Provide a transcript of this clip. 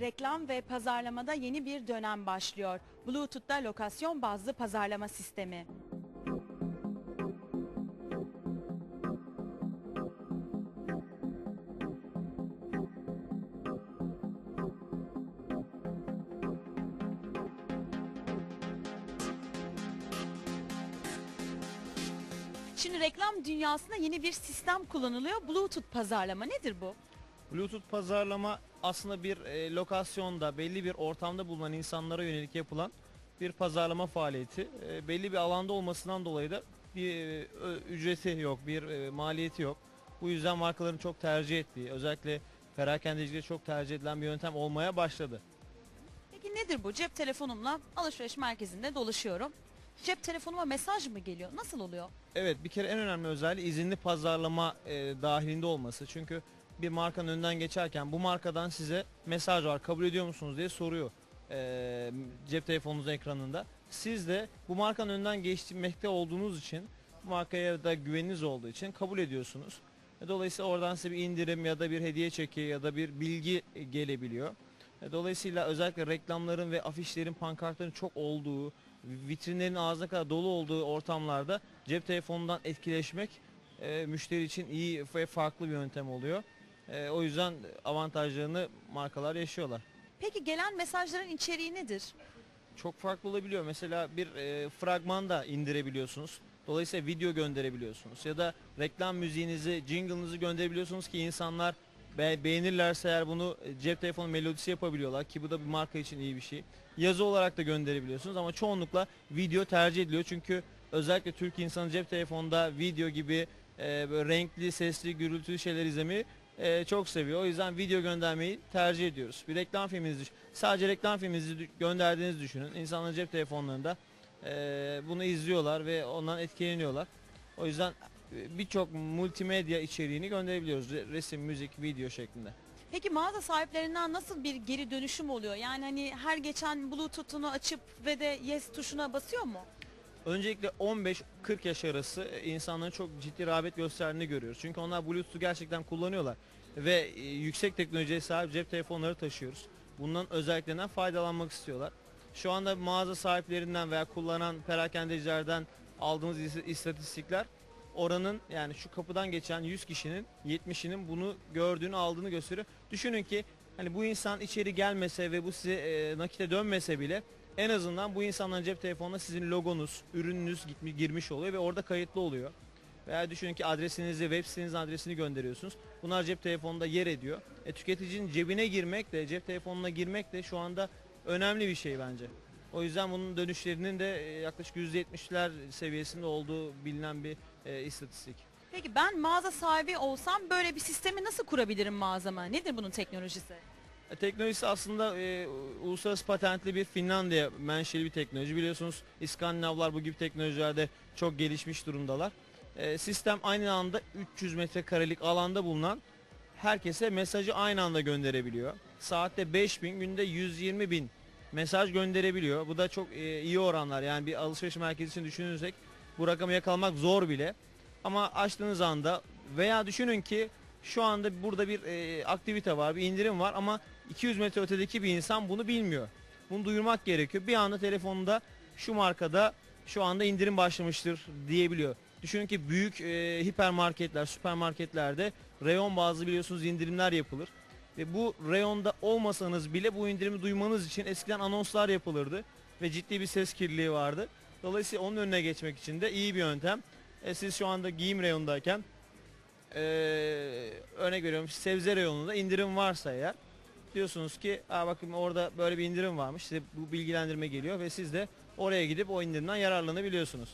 Reklam ve pazarlamada yeni bir dönem başlıyor. Bluetooth'ta lokasyon bazlı pazarlama sistemi. Şimdi reklam dünyasında yeni bir sistem kullanılıyor. Bluetooth pazarlama nedir bu? Bluetooth pazarlama aslında bir e, lokasyonda belli bir ortamda bulunan insanlara yönelik yapılan bir pazarlama faaliyeti. E, belli bir alanda olmasından dolayı da bir e, ücreti yok, bir e, maliyeti yok. Bu yüzden markaların çok tercih ettiği, özellikle perakendecilikte çok tercih edilen bir yöntem olmaya başladı. Peki nedir bu? Cep telefonumla alışveriş merkezinde dolaşıyorum. Cep telefonuma mesaj mı geliyor? Nasıl oluyor? Evet bir kere en önemli özelliği izinli pazarlama e, dahilinde olması. Çünkü bir markanın önünden geçerken bu markadan size mesaj var kabul ediyor musunuz diye soruyor e, cep telefonunuzun ekranında. Siz de bu markanın önünden geçmekte olduğunuz için bu markaya da güveniniz olduğu için kabul ediyorsunuz. E, Dolayısıyla oradan size bir indirim ya da bir hediye çeki ya da bir bilgi e, gelebiliyor. E, Dolayısıyla özellikle reklamların ve afişlerin, pankartların çok olduğu, vitrinlerin ağzına kadar dolu olduğu ortamlarda cep telefonundan etkileşmek e, müşteri için iyi ve farklı bir yöntem oluyor. E, o yüzden avantajlarını markalar yaşıyorlar. Peki gelen mesajların içeriği nedir? Çok farklı olabiliyor. Mesela bir e, fragman da indirebiliyorsunuz. Dolayısıyla video gönderebiliyorsunuz. Ya da reklam müziğinizi, jingle'ınızı gönderebiliyorsunuz ki insanlar be- beğenirlerse eğer bunu e, cep telefonu melodisi yapabiliyorlar ki bu da bir marka için iyi bir şey. Yazı olarak da gönderebiliyorsunuz ama çoğunlukla video tercih ediliyor. Çünkü özellikle Türk insanı cep telefonunda video gibi e, böyle renkli, sesli, gürültülü şeyler izlemeyi e, çok seviyor. O yüzden video göndermeyi tercih ediyoruz. Bir reklam filminizi sadece reklam filminizi gönderdiğinizi düşünün. İnsanlar cep telefonlarında e, bunu izliyorlar ve ondan etkileniyorlar. O yüzden e, birçok multimedya içeriğini gönderebiliyoruz. Re- Resim, müzik, video şeklinde. Peki mağaza sahiplerinden nasıl bir geri dönüşüm oluyor? Yani hani her geçen Bluetooth'unu açıp ve de yes tuşuna basıyor mu? Öncelikle 15-40 yaş arası e, insanların çok ciddi rağbet gösterdiğini görüyoruz. Çünkü onlar Bluetooth'u gerçekten kullanıyorlar ve e, yüksek teknolojiye sahip cep telefonları taşıyoruz. Bundan özelliklerinden faydalanmak istiyorlar. Şu anda mağaza sahiplerinden veya kullanan perakendecilerden aldığımız is- istatistikler oranın yani şu kapıdan geçen 100 kişinin 70'inin bunu gördüğünü aldığını gösteriyor. Düşünün ki hani bu insan içeri gelmese ve bu size e, nakite dönmese bile en azından bu insanların cep telefonuna sizin logonuz, ürününüz gitmiş, girmiş oluyor ve orada kayıtlı oluyor. Veya düşünün ki adresinizi, web sitenizin adresini gönderiyorsunuz. Bunlar cep telefonunda yer ediyor. E, tüketicinin cebine girmek de, cep telefonuna girmek de şu anda önemli bir şey bence. O yüzden bunun dönüşlerinin de e, yaklaşık %70'ler seviyesinde olduğu bilinen bir e, istatistik. Peki ben mağaza sahibi olsam böyle bir sistemi nasıl kurabilirim mağazama? Nedir bunun teknolojisi? E, Teknolojisi aslında e, uluslararası patentli bir Finlandiya menşeli bir teknoloji. Biliyorsunuz İskandinavlar bu gibi teknolojilerde çok gelişmiş durumdalar. E, sistem aynı anda 300 metrekarelik alanda bulunan herkese mesajı aynı anda gönderebiliyor. Saatte 5000, günde 120 bin mesaj gönderebiliyor. Bu da çok e, iyi oranlar. Yani bir alışveriş merkezi için düşünürsek bu rakamı yakalamak zor bile. Ama açtığınız anda veya düşünün ki şu anda burada bir e, aktivite var, bir indirim var ama 200 metre ötedeki bir insan bunu bilmiyor. Bunu duyurmak gerekiyor. Bir anda telefonunda şu markada şu anda indirim başlamıştır diyebiliyor. Düşünün ki büyük e, hipermarketler, süpermarketlerde reyon bazlı biliyorsunuz indirimler yapılır. Ve bu reyonda olmasanız bile bu indirimi duymanız için eskiden anonslar yapılırdı ve ciddi bir ses kirliliği vardı. Dolayısıyla onun önüne geçmek için de iyi bir yöntem. E, siz şu anda giyim reyonundayken e, örnek veriyorum sebze reyonunda indirim varsa eğer diyorsunuz ki Aa, bakın orada böyle bir indirim varmış size bu bilgilendirme geliyor ve siz de oraya gidip o indirimden yararlanabiliyorsunuz.